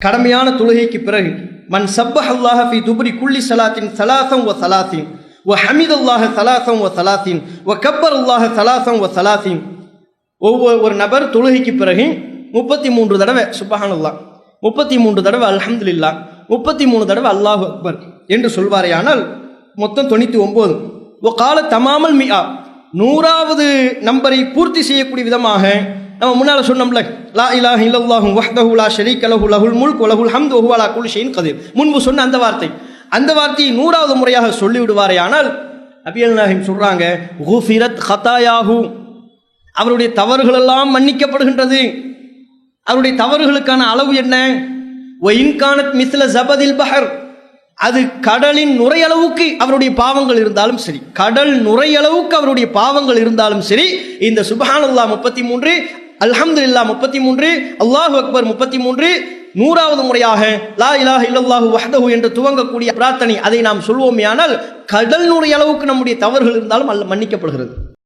கடமையான தொழுகைக்கு பிறகு மன் சப்பஹ் அல்லாஹ ஃபி துபுரி குள்ளி சலாத்தின் சலாசம் வ சலாசின் ஓ ஹமீத் அல்லாஹ சலாசம் வ சலாசின் ஓ கப்பர் அல்லாஹ சலாசம் வ சலாசின். ஒவ்வொரு ஒரு நபர் தொழுகைக்கு பிறகு முப்பத்தி மூன்று தடவை சுபஹானல்லாஹ் முப்பத்தி மூன்று தடவை அல்ஹம்துலில்லாஹ் முப்பத்தி மூணு தடவை அல்லாஹு அக்பர் என்று சொல்வாரேயானால் மொத்தம் தொண்ணூற்றி ஒம்பது ஓ கால தமாமல் மியா நூறாவது நம்பரை பூர்த்தி செய்யக்கூடிய விதமாக நம்ம முன்னால் சொன்னோம்ல லா இலாஹ இல்லல்லாஹு வஹ்தஹு லா ஷரீக லஹு லஹுல் முல்க் வ லஹுல் ஹம்து வஹுவ அலா குல் ஷைன் கதீர். முன்பு சொன்ன அந்த வார்த்தை. அந்த வார்த்தையை நூறாவது முறையாக சொல்லி விடுவாரேயானால் நபியல் நாயகம் சொல்றாங்க ஹுஃபிரத் ஹதாயாஹு அவருடைய தவறுகளெல்லாம் மன்னிக்கப்படுகின்றது. அவருடைய தவறுகளுக்கான அளவு என்ன? ஒயின்கானத் மிஸ்ல ஜபதில் பஹர். அது கடலின் நுரையளவுக்கு அவருடைய பாவங்கள் இருந்தாலும் சரி கடல் நுரையளவுக்கு அவருடைய பாவங்கள் இருந்தாலும் சரி இந்த சுபஹானுல்லா முப்பத்தி மூன்று அல்ஹம்துலில்லாஹ் முப்பத்தி மூன்று அல்லாஹு அக்பர் முப்பத்தி மூன்று நூறாவது முறையாக லா இலாஹ இல்லல்லாஹு வஹ்தஹு என்று துவங்கக்கூடிய பிரார்த்தனை அதை நாம் சொல்வோமே ஆனால் கடல் நுரையளவுக்கு நம்முடைய தவறுகள் இருந்தாலும் அல்ல மன்னிக்கப்படுகிறது.